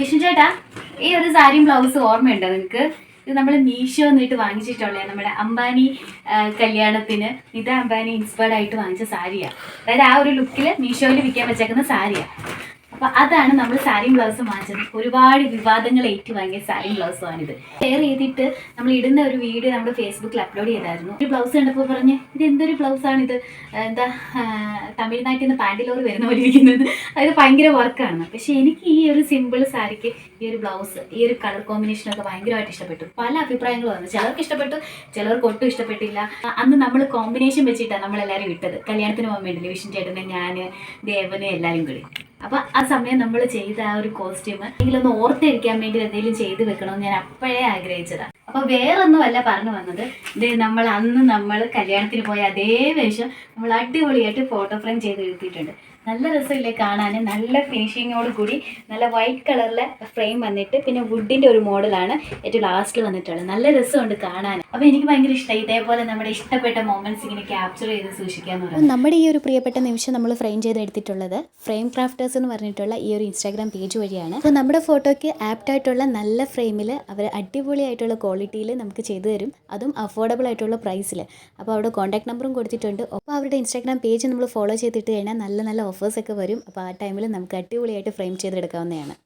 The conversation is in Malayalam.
വിഷ്ണു ചേട്ടാ ഈ ഒരു സാരിയും ബ്ലൗസ് ഓർമ്മയുണ്ടോ നിങ്ങൾക്ക് ഇത് നമ്മൾ മീഷോ എന്നിട്ട് വാങ്ങിച്ചിട്ടുള്ള നമ്മുടെ അംബാനി കല്യാണത്തിന്. നിത അംബാനി ഇൻസ്പയർഡ് ആയിട്ട് വാങ്ങിച്ച സാരിയാണ് അതായത് ആ ഒരു ലുക്കിൽ മീഷോയിൽ വിൽക്കാൻ വെച്ചേക്കുന്ന സാരിയാണ് അപ്പൊ അതാണ് നമ്മൾ സാരി ബ്ലൗസ് വാങ്ങിച്ചത്. ഒരുപാട് വിവാദങ്ങൾ ഏറ്റു വാങ്ങിയ സാരിയും ബ്ലൗസുമാണിത് ഷെയർ ചെയ്തിട്ട് നമ്മൾ ഇടുന്ന ഒരു വീഡിയോ നമ്മുടെ ഫേസ്ബുക്കിൽ അപ്ലോഡ് ചെയ്തായിരുന്നു. ഒരു ബ്ലൗസ് കണ്ടപ്പോൾ പറഞ്ഞ് ഇത് എന്തൊരു ബ്ലൗസാണിത് എന്താ തമിഴ്നാട്ടിൽ നിന്ന് പാൻഡിലോർ വരുന്ന പോലെ ഇരിക്കുന്നത്. അതായത് ഭയങ്കര വർക്കാണ് പക്ഷെ എനിക്ക് ഈ ഒരു സിമ്പിൾ സാരിക്ക് ഈ ഒരു ബ്ലൗസ് ഈ ഒരു കളർ കോമ്പിനേഷൻ കോമ്പിനേഷനൊക്കെ ഭയങ്കരമായിട്ട് ഇഷ്ടപ്പെട്ടു. പല അഭിപ്രായങ്ങൾ വന്നു. ചിലർക്ക് ഇഷ്ടപ്പെട്ടു ചിലർക്ക് ഒട്ടും ഇഷ്ടപ്പെട്ടില്ല. അന്ന് നമ്മൾ കോമ്പിനേഷൻ വെച്ചിട്ടാണ് നമ്മളെല്ലാവരും ഇട്ടത്. കല്യാണത്തിന് പോകാൻ വേണ്ടി വിഷ്ണു ചേട്ടനെ ഞാൻ ദേവന് എല്ലാവരും കൂടി. അപ്പൊ ആ സമയം നമ്മൾ ചെയ്ത ആ ഒരു കോസ്റ്റ്യൂം എനിക്കൊന്ന് ഓർത്തെടുക്കാൻ വേണ്ടി എന്തെങ്കിലും ചെയ്ത് വെക്കണമെന്ന് ഞാൻ അപ്പോഴേ ആഗ്രഹിച്ചതാണ് അപ്പൊ വേറൊന്നുമല്ല പറഞ്ഞു വന്നത്. ഇത് നമ്മൾ അന്ന് നമ്മൾ കല്യാണത്തിന് പോയ അതേ വേഷം നമ്മൾ അടിപൊളിയായിട്ട് ഫോട്ടോ ഫ്രെയിം ചെയ്ത് എടുത്തിട്ടുണ്ട്. നല്ല രസമില്ലേ കാണാൻ നല്ല ഫിനിഷിങ്ങോട് കൂടി നല്ല വൈറ്റ് കളറിലെ ഫ്രെയിം വന്നിട്ട് പിന്നെ വുഡിന്റെ ഒരു മോഡലാണ് ഏറ്റവും ലാസ്റ്റിൽ വന്നിട്ടുള്ളത്. നല്ല രസമുണ്ട് കാണാൻ അപ്പൊ എനിക്ക് ഭയങ്കര ഇഷ്ടമായി ഇതേപോലെ നമ്മുടെ ഇഷ്ടപ്പെട്ട മൊമെന്റ്സ് ഇങ്ങനെ ക്യാപ്ചർ ചെയ്ത് സൂക്ഷിക്കാന്ന് അപ്പോൾ പറയുന്നത്. നമ്മുടെ ഈ ഒരു പ്രിയപ്പെട്ട നിമിഷം നമ്മൾ ഫ്രെയിം ചെയ്ത് എടുത്തിട്ടുള്ളത് ഫ്രെയിം ക്രാഫ്റ്റേഴ്സ് എന്ന് പറഞ്ഞിട്ടുള്ള ഈ ഒരു ഇൻസ്റ്റാഗ്രാം പേജ് വഴിയാണ്. അപ്പോൾ നമ്മുടെ ഫോട്ടോയ്ക്ക് ആപ്റ്റായിട്ടുള്ള നല്ല ഫ്രെയിമിൽ അവർ അടിപൊളിയായിട്ടുള്ള ക്വാളിറ്റിയിൽ നമുക്ക് ചെയ്തു തരും. അതും അഫോർഡബിൾ ആയിട്ടുള്ള പ്രൈസിൽ അപ്പോൾ അവിടെ കോൺടാക്ട് നമ്പറും കൊടുത്തിട്ടുണ്ട്. അപ്പോൾ അവരുടെ ഇൻസ്റ്റാഗ്രാം പേജ് നമ്മൾ ഫോളോ ചെയ്തിട്ട് കഴിഞ്ഞാൽ നല്ല നല്ല ഓഫേഴ്സൊക്കെ വരും. അപ്പോൾ ആ ടൈമിൽ നമുക്ക് അടിപൊളിയായിട്ട് ഫ്രെയിം ചെയ്തെടുക്കാവുന്നതാണ്.